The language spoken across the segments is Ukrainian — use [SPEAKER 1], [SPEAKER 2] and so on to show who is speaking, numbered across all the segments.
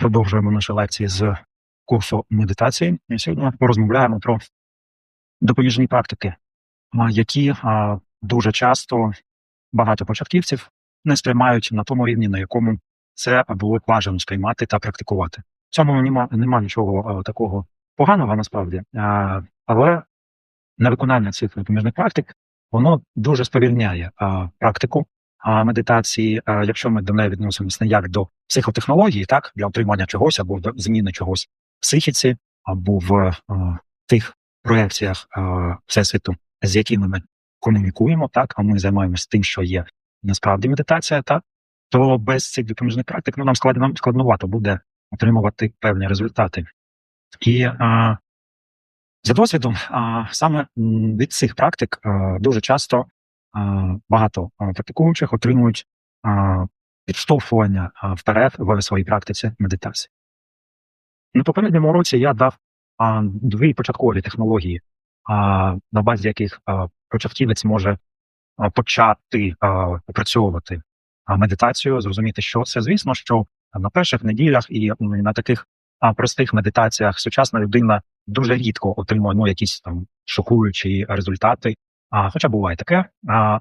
[SPEAKER 1] Продовжуємо наші лекції з курсу медитації. І сьогодні порозмовляємо про допоміжні практики, які дуже часто багато початківців не сприймають на тому рівні, на якому це було б бажано сприймати та практикувати. В цьому нема, нема нічого такого поганого насправді, але невиконання цих допоміжних практик воно дуже сповільняє практику медитації, а, якщо ми до неї відносимося не як до психотехнології, так для отримання чогось або до зміни чогось в психіці, або в а, тих проекціях а, всесвіту, з якими ми комунікуємо, так а ми займаємося тим, що є насправді медитація, так то без цих допоміжних практик ну, нам складно складновато буде отримувати певні результати. І а, за досвідом, а, саме від цих практик а, дуже часто багато практикуючих отримують підштовхування вперед в своїй практиці медитації. На попередньому уроці я дав дві початкові технології, на базі яких початківець може почати опрацьовувати медитацію, зрозуміти, що це. Звісно, що на перших неділях і на таких простих медитаціях сучасна людина дуже рідко отримує ну, якісь там шокуючі результати. А, хоча буває таке. А,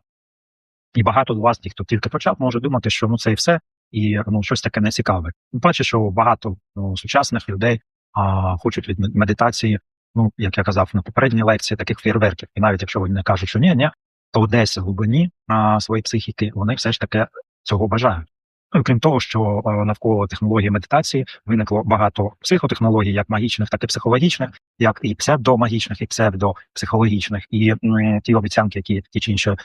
[SPEAKER 1] і багато з вас, ті, хто тільки почав, може думати, що ну це і все, і ну щось таке нецікаве. Бачу, що багато ну, сучасних людей а, хочуть від медитації, ну як я казав на попередній лекції, таких фейерверків. І навіть якщо вони кажуть, що ні, ні, то десь в глибині а, своєї психіки вони все ж таки цього бажають. Крім того, що навколо технології медитації виникло багато психотехнологій, як магічних, так і психологічних, як і псевдомагічних, і псевдопсихологічних, і ті обіцянки, які ті чи інші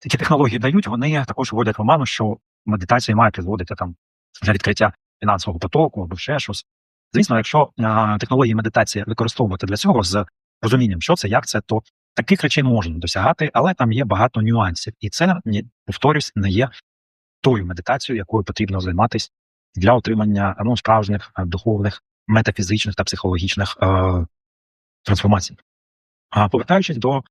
[SPEAKER 1] такі технології дають, вони також вводять в оману, що медитація має призводити там для відкриття фінансового потоку або ще щось. Звісно, якщо а, технології медитації використовувати для цього з розумінням, що це, як це, то таких речей можна досягати, але там є багато нюансів, і це повторюсь, не є тою медитацією, якою потрібно займатися для отримання ну, справжніх духовних, метафізичних та психологічних е, трансформацій. А повертаючись до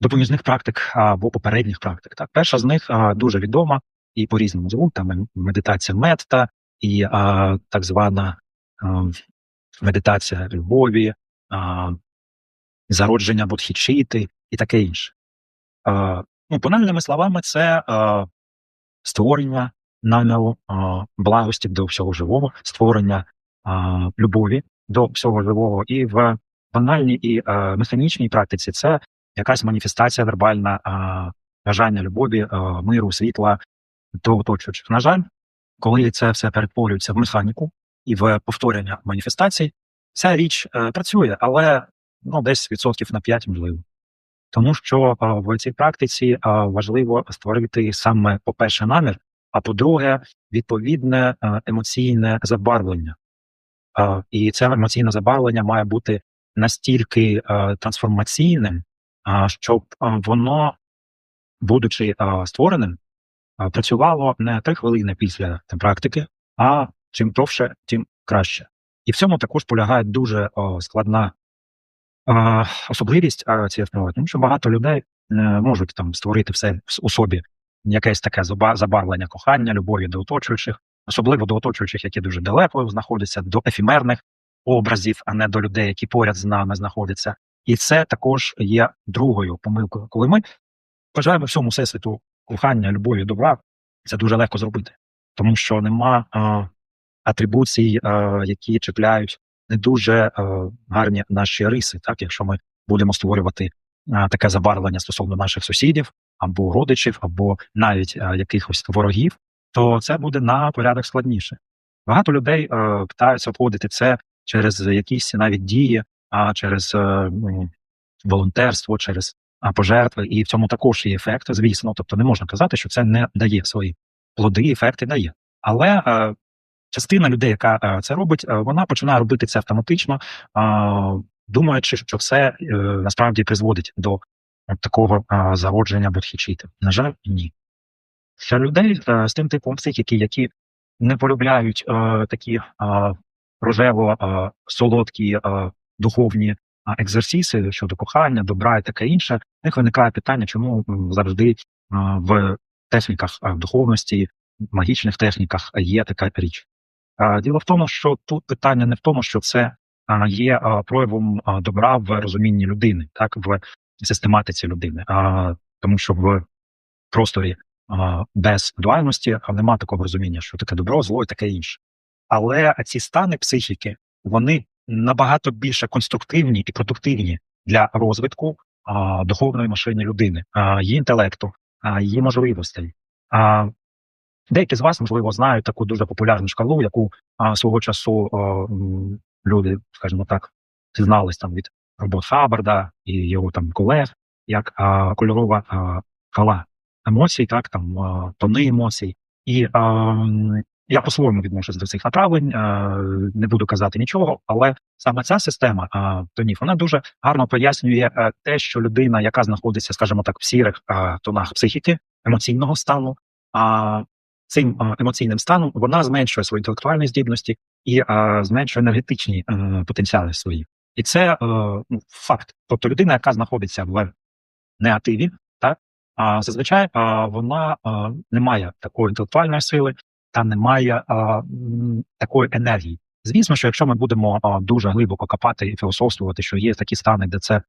[SPEAKER 1] допоміжних практик або попередніх практик. Так, перша з них а, дуже відома і по різному звуть там медитація метта, і а, так звана а, медитація любові, а, зародження бодхічити і таке інше. А, ну, банальними словами, це а, створення наміру благості до всього живого, створення любові до всього живого, і в банальній і механічній практиці це якась маніфестація вербальна бажання любові, миру, світла до оточуючих. На жаль, коли це все перетворюється в механіку і в повторення маніфестацій, ця річ е, працює, але ну, десь відсотків на 5 можливо. Тому що в цій практиці важливо створити саме, по-перше, намір, а по-друге, відповідне емоційне забарвлення. І це емоційне забарвлення має бути настільки трансформаційним, щоб воно, будучи створеним, працювало не три хвилини після практики, а чим довше, тим краще. І в цьому також полягає дуже складна особливість цієї вправи, тому що багато людей не можуть там створити все у собі якесь таке забарвлення кохання, любові до оточуючих, особливо до оточуючих, які дуже далеко знаходяться, до ефемерних образів, а не до людей, які поряд з нами знаходяться. І це також є другою помилкою, коли ми бажаємо всьому всесвіту кохання, любові, добра, це дуже легко зробити, тому що нема а, атрибуцій, а, які чіпляють не дуже а, гарні наші риси, так якщо ми будемо створювати а, таке забарвлення стосовно наших сусідів або родичів, або навіть а, якихось ворогів, то це буде на порядок складніше. Багато людей е, питаються обходити це через якісь навіть дії, а через е, ну, волонтерство, через пожертви, і в цьому також є ефект, звісно. Тобто не можна казати, що це не дає свої плоди, ефекти дає. Але е, частина людей, яка е, це робить, е, вона починає робити це автоматично, думаючи, що це е, насправді призводить до такого зародження бодхічіти. На жаль, ні. Для людей з тим типом психіки, які не полюбляють такі рожево солодкі духовні а, екзерсиси щодо кохання, добра і таке інше, в них виникає питання, чому завжди в техніках духовності, магічних техніках є така річ. А, Діло в тому, що тут питання не в тому, що це є проявом добра в розумінні людини, так в систематиці людини, а тому, що в просторі без дуальності нема такого розуміння, що таке добро, зло і таке інше. Але ці стани психіки вони набагато більше конструктивні і продуктивні для розвитку духовної машини людини, її інтелекту, її можливостей. Деякі з вас, можливо, знають таку дуже популярну шкалу, яку а, свого часу а, люди, скажімо так, дізнались там від робот Хаббарда і його там колег, як а, кольорова а, шкала емоцій, так там а, тони емоцій. І а, я по-своєму відношусь до цих направлень, а, не буду казати нічого, але саме ця система а, тонів вона дуже гарно пояснює а, те, що людина, яка знаходиться, скажімо так, в сірих а, тонах психіки, емоційного стану, а цим емоційним станом вона зменшує свої інтелектуальні здібності і зменшує енергетичні е, потенціали свої. І це е, ну, факт. Тобто людина, яка знаходиться в негативі, так а зазвичай вона не має такої інтелектуальної сили та не має такої енергії. Звісно, що якщо ми будемо а, дуже глибоко копати і філософствувати, що є такі стани, де це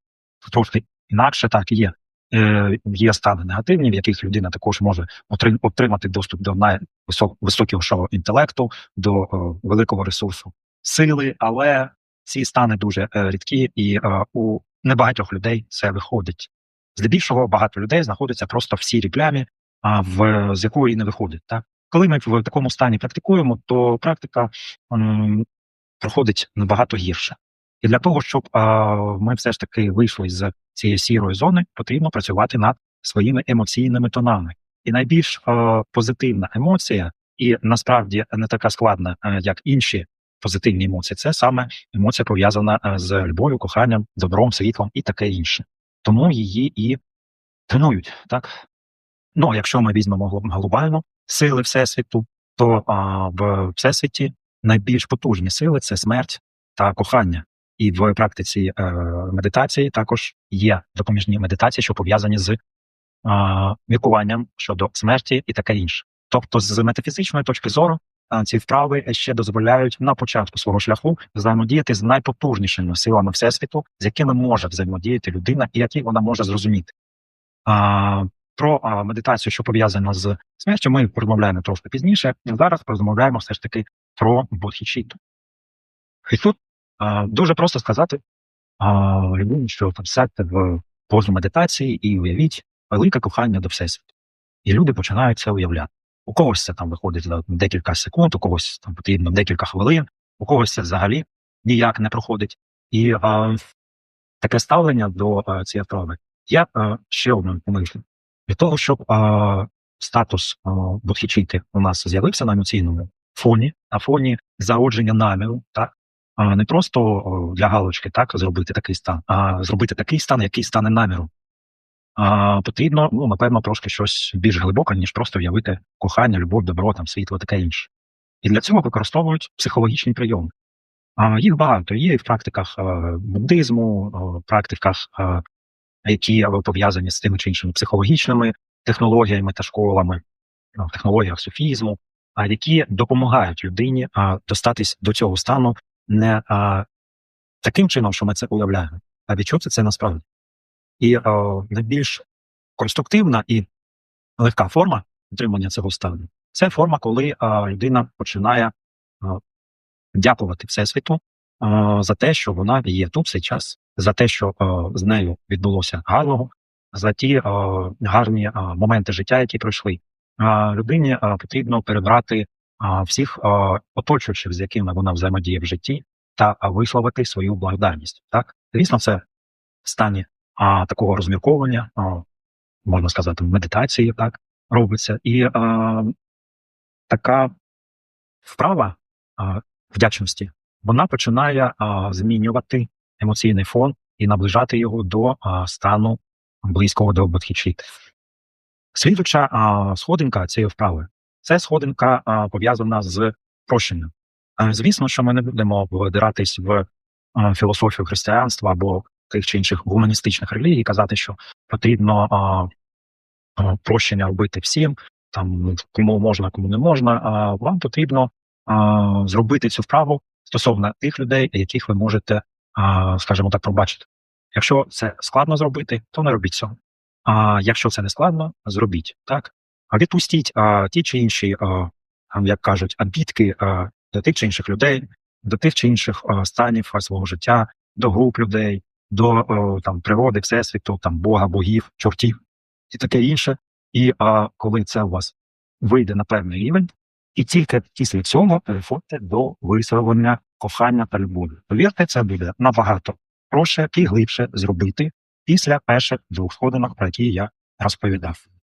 [SPEAKER 1] трошки інакше, так і є. Е, є стани негативні, в яких людина також може отримати доступ до найвисокішого інтелекту, до е, великого ресурсу сили, але ці стани дуже е, рідкі, і у небагатьох людей це виходить. Здебільшого багато людей знаходиться просто в сірій плямі, а в з якої і не виходить. Так? Коли ми в такому стані практикуємо, то практика м, проходить набагато гірше. І для того, щоб а, ми все ж таки вийшли з цієї сірої зони, потрібно працювати над своїми емоційними тонами. І найбільш а, позитивна емоція, і насправді не така складна, е, як інші позитивні емоції, це саме емоція пов'язана е, з любов'ю, коханням, добром, світлом і таке інше. Тому її і тренують. Так? Ну, якщо ми візьмемо глоб- глобально сили Всесвіту, то а, в Всесвіті найбільш потужні сили це смерть та кохання. І в практиці е, медитації також є допоміжні медитації, що пов'язані з а, міркуванням щодо смерті і таке інше. Тобто, з метафізичної точки зору, а, ці вправи ще дозволяють на початку свого шляху взаємодіяти з найпотужнішими силами всесвіту, з якими може взаємодіяти людина, і які вона може зрозуміти. А, про а, медитацію, що пов'язана з смертю, ми порозмовляємо трошки пізніше. Зараз порозмовляємо все ж таки про бодхічіту. І тут дуже просто сказати людині, що там сядьте в позу медитації і уявіть велике кохання до всесвіту. І люди починають це уявляти. У когось це там виходить за декілька секунд, у когось там потрібно декілька хвилин, у когось це взагалі ніяк не проходить. І а, таке ставлення до а, цієї вправи є а, ще одною помилкою. Для того, щоб а, статус а, бодхічіти у нас з'явився на емоційному фоні, на фоні зародження наміру, так, не просто для галочки так зробити такий стан, а зробити такий стан, який стане наміром. А, потрібно, ну, напевно, трошки щось більш глибоке, ніж просто уявити кохання, любов, добро, там, світло, таке інше. І для цього використовують психологічні прийоми. А, їх багато є і в практиках е, буддизму, е, практиках, е, які пов'язані з тими чи іншими психологічними технологіями та школами, е, в технологіях суфізму, які допомагають людині достатись до цього стану не а, таким чином, що ми це уявляємо, а відчути це насправді. І а, найбільш конструктивна і легка форма отримання цього стану це форма, коли а, людина починає а, дякувати Всесвіту а, за те, що вона є тут цей час, за те, що а, з нею відбулося гарного, за ті а, гарні а, моменти життя, які пройшли. А, людині а, потрібно перебрати всіх оточуючих, з якими вона взаємодіє в житті, та висловити свою благодарність. Так, звісно, це в стані такого розмірковування, можна сказати, медитації, так робиться, і така вправа вдячності вона починає змінювати емоційний фон і наближати його до стану близького до бодхічіти. Слідуча а, сходинка цієї вправи це сходинка а, пов'язана з прощенням. А, звісно, що ми не будемо вдиратись в а, філософію християнства або тих чи інших гуманістичних релігій, казати, що потрібно а, а, прощення робити всім, там кому можна, кому не можна. А вам потрібно а, зробити цю вправу стосовно тих людей, яких ви можете, а, скажімо так, пробачити. Якщо це складно зробити, то не робіть цього. А якщо це не складно, зробіть так. А відпустіть а, ті чи інші, а, а, як кажуть, обідки а, до тих чи інших людей, до тих чи інших а, станів а, свого життя, до груп людей, до о, там природи, всесвіту, там Бога, богів, чортів і таке інше. І а, коли це у вас вийде на певний рівень, і тільки після цього переходьте до висловлення кохання та любові. Повірте, це буде набагато проще і глибше зробити після перших двох сходинок, про які я розповідав.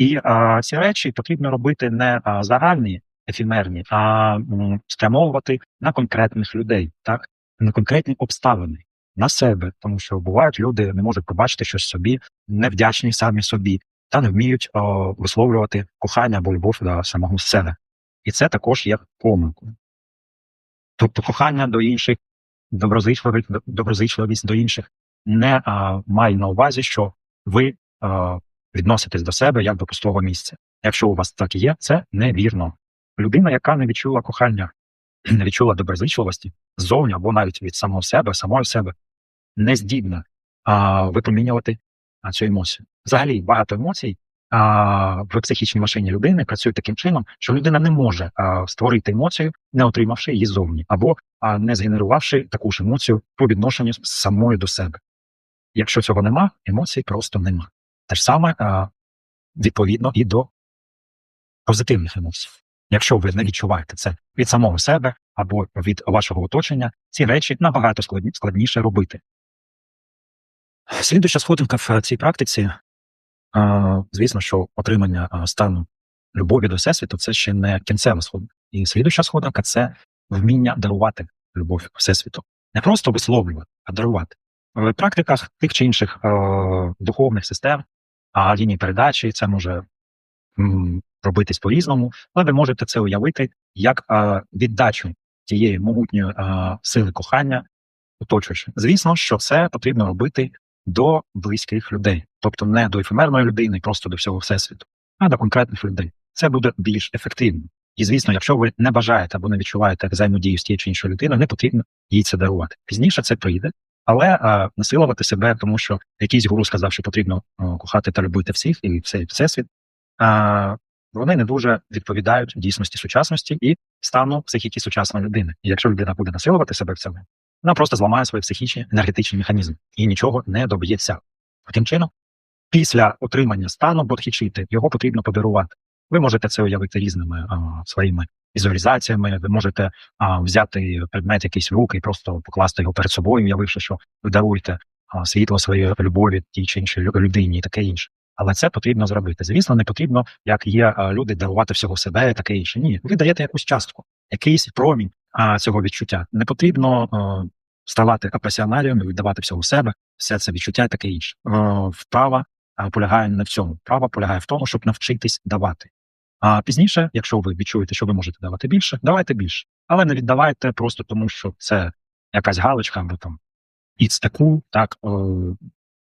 [SPEAKER 1] І а, ці речі потрібно робити не а, загальні, ефімерні, а м, спрямовувати на конкретних людей, так на конкретні обставини, на себе, тому що бувають люди не можуть побачити щось собі, невдячні самі собі, та не вміють о, висловлювати кохання або любов до самого себе. І це також є помилкою. Тобто кохання до інших, доброзичливість, доброзичливість до інших не а, має на увазі, що ви відноситесь до себе як до пустого місця. Якщо у вас так і є, це невірно. Людина, яка не відчула кохання, не відчула доброзичливості ззовні або навіть від самого себе, самої себе, не здібна а, випромінювати а, цю емоцію. Взагалі багато емоцій а, в психічній машині людини працюють таким чином, що людина не може а, створити емоцію, не отримавши її зовні, або а, не згенерувавши таку ж емоцію по відношенню самою до себе. Якщо цього нема, емоцій просто нема. Те ж саме відповідно і до позитивних емоцій. Якщо ви не відчуваєте це від самого себе або від вашого оточення, ці речі набагато складні, складніше робити. Слідуюча сходинка в цій практиці, звісно, що отримання стану любові до всесвіту це ще не кінцева сходинка. І слідуюча сходинка це вміння дарувати любов всесвіту. Не просто висловлювати, а дарувати. В практиках тих чи інших е, духовних систем, а лінії передачі це може робитись по-різному, але ви можете це уявити як е, віддачу тієї могутньої е, сили кохання оточуючи. Звісно, що це потрібно робити до близьких людей, тобто не до ефемерної людини, просто до всього всесвіту, а до конкретних людей. Це буде більш ефективно. І звісно, якщо ви не бажаєте або не відчуваєте взаємодію з тією чи іншою людиною, не потрібно їй це дарувати. Пізніше це прийде, але а, насилувати себе, тому що якийсь гуру сказав, що потрібно кохати та любити всіх і все всесвіт. А, вони не дуже відповідають дійсності сучасності і стану психіки сучасної людини. І якщо людина буде насилувати себе в цьому, вона просто зламає свої психічні енергетичні механізми і нічого не доб'ється. Таким чином, після отримання стану бодхічити його потрібно подарувати. Ви можете це уявити різними а, своїми візуалізаціями. Ви можете а, взяти предмет якийсь в руки і просто покласти його перед собою, уявивши, що ви даруєте а, світло своєї любові тій чи іншій людині і таке інше. Але це потрібно зробити. Звісно, не потрібно, як є люди, дарувати всього себе таке інше. Ні, ви даєте якусь частку, якийсь промінь а, цього відчуття. Не потрібно а, ставати апасіонарієм і віддавати всього себе, все це відчуття таке інше. Вправа полягає не в цьому. Вправа полягає в тому, щоб навчитись давати. А пізніше, якщо ви відчуєте, що ви можете давати більше, давайте більше. Але не віддавайте просто тому, що це якась галочка або там it's a так е,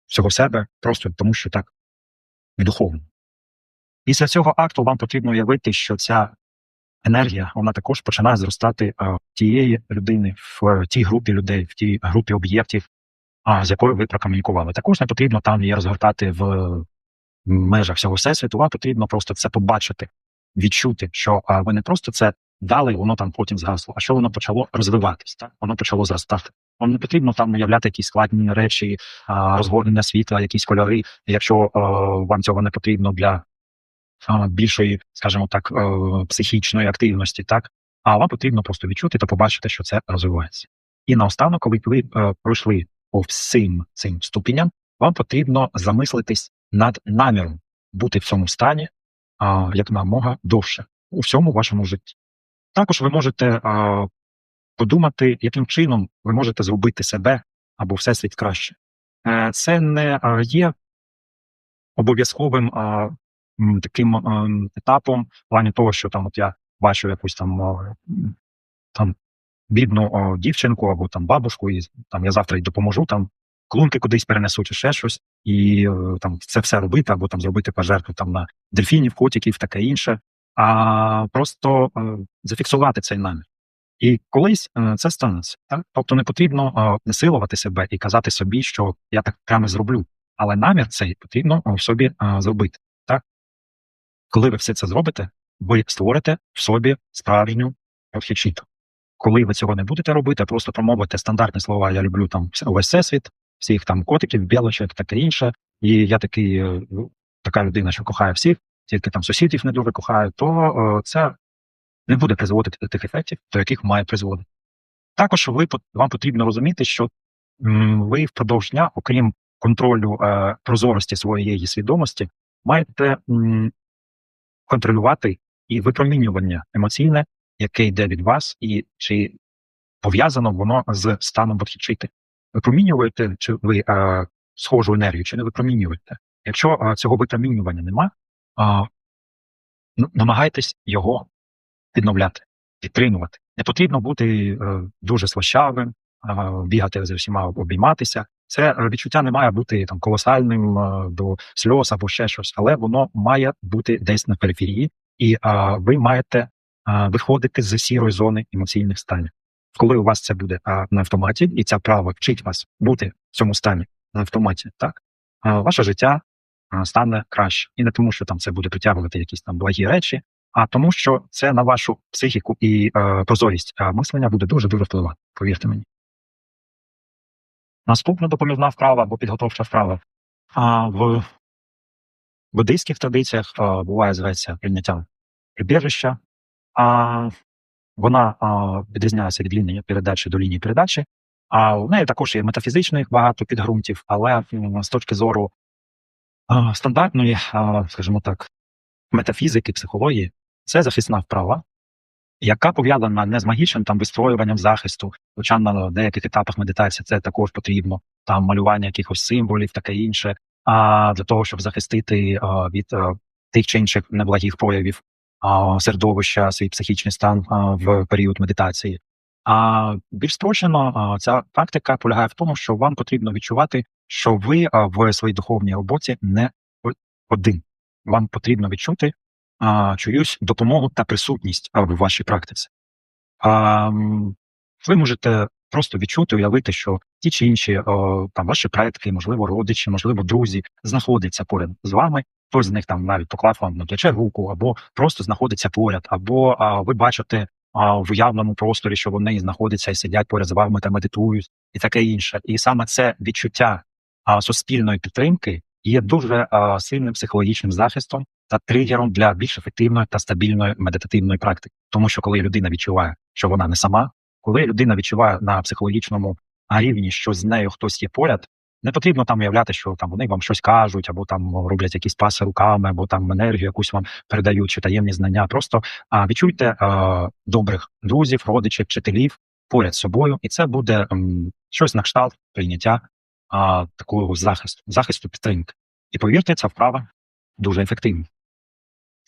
[SPEAKER 1] всього себе, просто тому, що так духовно. Після цього акту вам потрібно уявити, що ця енергія вона також починає зростати е, в тієї людини, в е, тій групі людей, в тій групі об'єктів, а, з якою ви прокомунікували. Також не потрібно там її розгортати в межах всього всесвіту, вам потрібно просто це побачити, відчути, що а, ви не просто це дали, воно там потім згасло, а що воно почало розвиватись, так? воно почало зростати. Вам не потрібно там уявляти якісь складні речі, а, розгорнення світла, якісь кольори, якщо а, вам цього не потрібно для а, більшої, скажімо так, е, психічної активності, так а вам потрібно просто відчути та побачити, що це розвивається. І наостанок, коли ви е, пройшли по всім цим ступеням, вам потрібно замислитись над наміром бути в цьому стані а, якомога довше у всьому вашому житті. Також ви можете а, подумати, яким чином ви можете зробити себе або всесвіт краще. Е, Це не є обов'язковим таким етапом в плані того, що там от я бачу якусь там, там бідну дівчинку або там бабушку, і там я завтра їй допоможу, там клунки кудись перенесу чи ще щось, і е, там це все робити, або там зробити пожертву там на дельфінів, котиків, таке інше. а просто е, зафіксувати цей намір. І колись е, це станеться. Так? Тобто не потрібно насилувати себе і казати собі, що я так прямо зроблю. Але намір цей потрібно в собі зробити. Так? Коли ви все це зробите, ви створите в собі справжню архічіту. Коли ви цього не будете робити, а просто промовите стандартні слова Я люблю там увесь всесвіт, всіх там котиків, білочок, таке інше. І я такий, е, ну, така людина, що кохає всіх, тільки там сусідів не дуже кохаю, то е, це не буде призводити до тих ефектів, до яких має призводити. Також ви вам потрібно розуміти, що ви впродовж дня, окрім контролю е, прозорості своєї свідомості, маєте контролювати і випромінювання емоційне, яке йде від вас, і чи пов'язано воно з станом бодхічити. Випромінюєте, чи ви е, схожу енергію, чи не випромінюєте. Якщо е, цього випромінювання нема, е, ну, намагайтесь його відновляти, підтримувати. Не потрібно бути е, дуже свощавим, е, бігати з усіма обійматися. Це відчуття не має бути там колосальним е, до сльоз або ще щось, але воно має бути десь на периферії, і е, ви маєте е, виходити з сірої зони емоційних станів. Коли у вас це буде е, на автоматі, і ця права вчить вас бути в цьому стані на автоматі, так е, ваше життя е, стане краще. І не тому, що там це буде притягувати якісь там благі речі, а тому, що це на вашу психіку і е, прозорість е, мислення буде дуже дуже впливати. Повірте мені. Наступна допоміжна вправа або підготовча вправа. А, в буддийських традиціях а, буває зветься прийняття прибіжища. А, вона а, відрізняється від лінії передачі до лінії передачі. А у неї також є метафізичних багато підґрунтів, але з точки зору а, стандартної, а, скажімо так, метафізики, психології, це захисна вправа, яка пов'язана не з магічним там вистроюванням захисту, хоча на деяких етапах медитації це також потрібно, там малювання якихось символів, таке інше, а для того, щоб захистити а, від а, тих чи інших неблагих проявів середовища, свій психічний стан в період медитації. А більш спрощено, ця практика полягає в тому, що вам потрібно відчувати, що ви в своїй духовній роботі не один. Вам потрібно відчути чиюсь допомогу та присутність в вашій практиці. Ви можете просто відчути, уявити, що ті чи інші там ваші предки, можливо, родичі, можливо, друзі, знаходяться поряд з вами. Хтось з них там навіть поклав вам на плече руку, або просто знаходиться поряд, або а, ви бачите а, в уявному просторі, що вони знаходяться і сидять поряд з вами та медитують, і таке інше. І саме це відчуття а, суспільної підтримки є дуже а, сильним психологічним захистом та тригером для більш ефективної та стабільної медитативної практики. Тому що коли людина відчуває, що вона не сама, коли людина відчуває на психологічному рівні, що з нею хтось є поряд, не потрібно там уявляти, що там вони вам щось кажуть, або там роблять якісь паси руками, або там енергію якусь вам передають чи таємні знання. Просто а, відчуйте а, добрих друзів, родичів, вчителів поряд з собою, і це буде м, щось на кшталт прийняття а, такого захисту, захисту підтримки. І повірте, ця вправа дуже ефективна.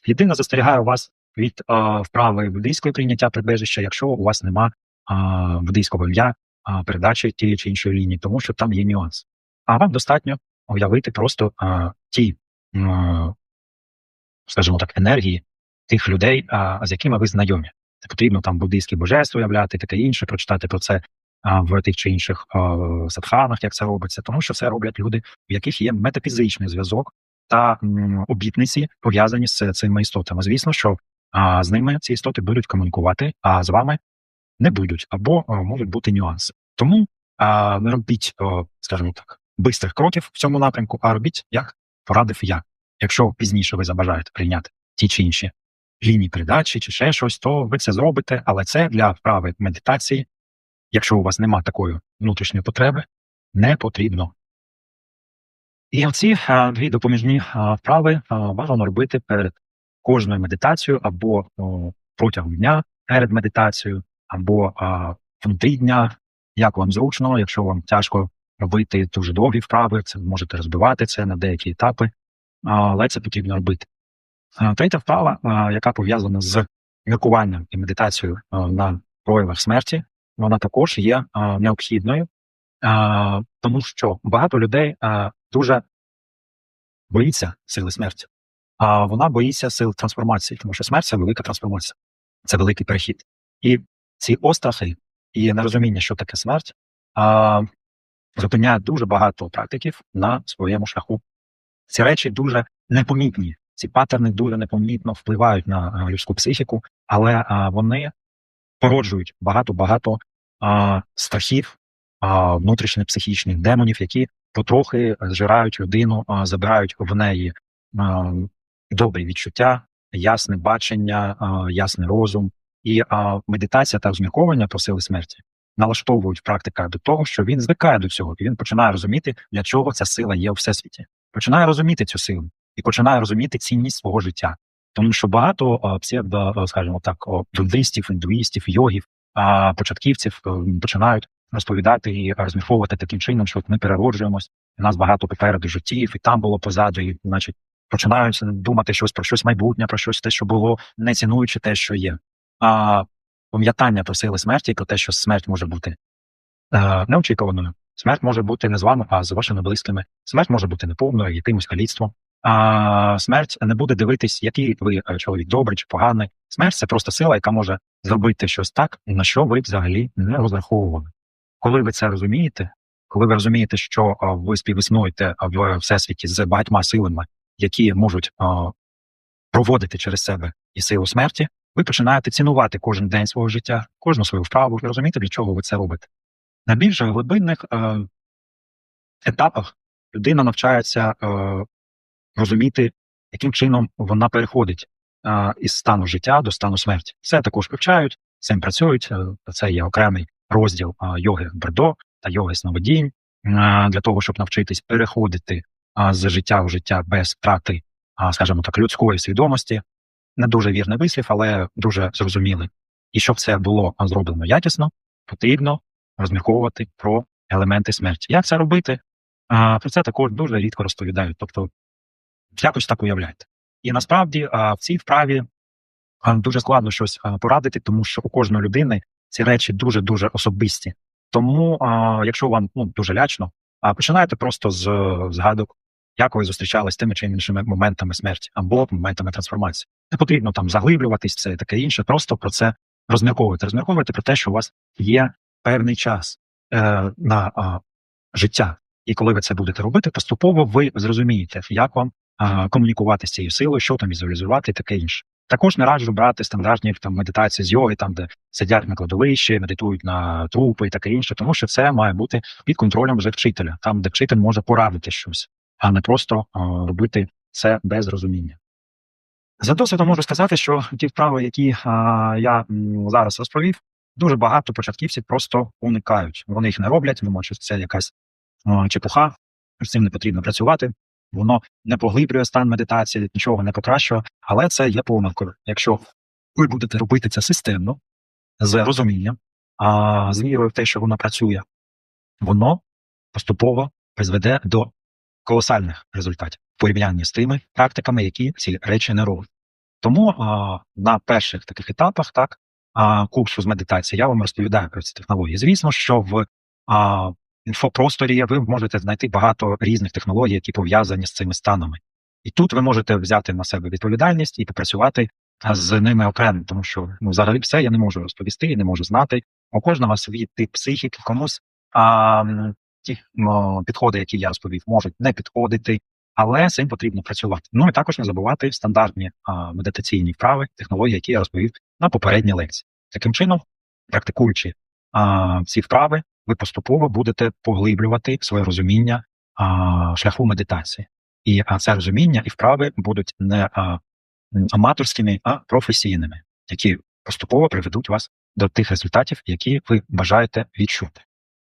[SPEAKER 1] Єдине застерігаю вас від а, вправи буддийської прийняття прибежища, якщо у вас нема а, буддийського ім'я передачі тієї чи іншої лінії, тому що там є нюанс. А вам достатньо уявити просто а, ті, м, скажімо так, енергії тих людей, а, з якими ви знайомі. Не потрібно там буддийське божество уявляти, таке інше, прочитати про це а, в тих чи інших а, садханах, як це робиться, тому що це роблять люди, в яких є метафізичний зв'язок та м, обітниці пов'язані з цими істотами. Звісно, що а, з ними ці істоти будуть комунікувати, а з вами не будуть, або а, можуть бути нюанси. Тому а, не робіть, о, скажімо так, бистрих кроків в цьому напрямку, а робіть, як порадив я. Якщо пізніше ви забажаєте прийняти ті чи інші лінії передачі чи ще щось, то ви це зробите, але це для вправи медитації, якщо у вас немає такої внутрішньої потреби, не потрібно. І оці а, дві допоміжні а, вправи а, бажано робити перед кожною медитацією або о, протягом дня перед медитацією, або а, внутрі дня, як вам зручно, якщо вам тяжко робити дуже довгі вправи, це можете розбивати це на деякі етапи, але це потрібно робити. Третя вправа, яка пов'язана з міркуванням і медитацією на проявах смерті, вона також є необхідною, тому що багато людей дуже боїться сили смерті. а вона боїться сил трансформації, тому що смерть це велика трансформація, це великий перехід. І ці острахи і нерозуміння, що таке смерть, а, зупиняють дуже багато практиків на своєму шляху. Ці речі дуже непомітні, ці паттерни дуже непомітно впливають на а, людську психіку, але а, вони породжують багато-багато а, страхів, а, внутрішніх психічних демонів, які потрохи зжирають людину, а, забирають в неї а, добрі відчуття, ясне бачення, а, ясний розум. І а, медитація та розмірковання про сили смерті налаштовують практика до того, що він звикає до цього, і він починає розуміти, для чого ця сила є у всесвіті. Починає розуміти цю силу і починає розуміти цінність свого життя. Тому що багато псевдо, скажімо так, буддистів, індуїстів, йогів, початківців починають розповідати і розмірковувати таким чином, що ми перероджуємось, і нас багато попереду життів, і там було позаду, і значить починають думати щось про щось майбутнє, про щось те, що було, не цінуючи те, що є. А пам'ятання про сили смерті, про те, що смерть може бути е, неочікуваною. Смерть може бути не з вами, а з вашими близькими. Смерть може бути неповною, якимось каліцтвом. А смерть не буде дивитись, який ви е, чоловік добрий чи поганий. Смерть це просто сила, яка може зробити щось так, на що ви взагалі не розраховували. Коли ви це розумієте, коли ви розумієте, що е, ви співіснуєте в всесвіті з багатьма силами, які можуть е, проводити через себе і силу смерті, ви починаєте цінувати кожен день свого життя, кожну свою вправу і розуміти, для чого ви це робите. На більш глибинних е, етапах людина навчається е, розуміти, яким чином вона переходить е, із стану життя до стану смерті. Це також вивчають, цим працюють. Е, це є окремий розділ е, йоги Бердо та йоги сновидінь, е, для того, щоб навчитись переходити з життя в життя без втрати, скажімо так, людської свідомості не дуже вірний вислів, але дуже зрозумілий. І щоб це було зроблено якісно, потрібно розмірковувати про елементи смерті. Як це робити? А, Про це також дуже рідко розповідають. Тобто, якось так уявляйте. І насправді а, в цій вправі а, дуже складно щось а, порадити, тому що у кожної людини ці речі дуже дуже особисті. Тому, а, якщо вам ну, дуже лячно, а починайте просто з згадок, як ви зустрічалися з тими чи іншими моментами смерті або моментами трансформації. Не потрібно там заглиблюватись, це таке інше. Просто про це розмірковувати. Розмірковувати про те, що у вас є певний час е, на е, життя. І коли ви це будете робити, поступово ви зрозумієте, як вам е, комунікувати з цією силою, що там візуалізувати, і таке інше. Також не раджу брати стандартні там медитації з йоги, там де сидять на кладовищі, медитують на трупи і таке інше, тому що це має бути під контролем вже вчителя, там де вчитель може порадити щось, а не просто робити це без розуміння. За досвідом можу сказати, що ті вправи, які я зараз розповів, дуже багато початківців просто уникають. Вони їх не роблять, думають, що це якась чепуха, з цим не потрібно працювати. Воно не поглиблює стан медитації, нічого не покращує, але це є помилкою. Якщо ви будете робити це системно, з розумінням, а з вірою в те, що воно працює, воно поступово призведе до колосальних результатів в порівнянні з тими практиками, які ці речі не роблять. Тому а, на перших таких етапах так а, курсу з медитації я вам розповідаю про ці технології. Звісно, що в а, інфопросторі ви можете знайти багато різних технологій, які пов'язані з цими станами. І тут ви можете взяти на себе відповідальність і попрацювати з ними окремо, тому що ну, взагалі все я не можу розповісти, не можу знати. У кожного свій тип психіки, комусь а, ті підходи, які я розповів, можуть не підходити, але з цим потрібно працювати. Ну і також не забувати стандартні а, медитаційні вправи, технології, які я розповів на попередній лекції. Таким чином, практикуючи а, ці вправи, ви поступово будете поглиблювати своє розуміння а, шляху медитації. І а, це розуміння і вправи будуть не а, аматорськими, а професійними, які поступово приведуть вас до тих результатів, які ви бажаєте відчути.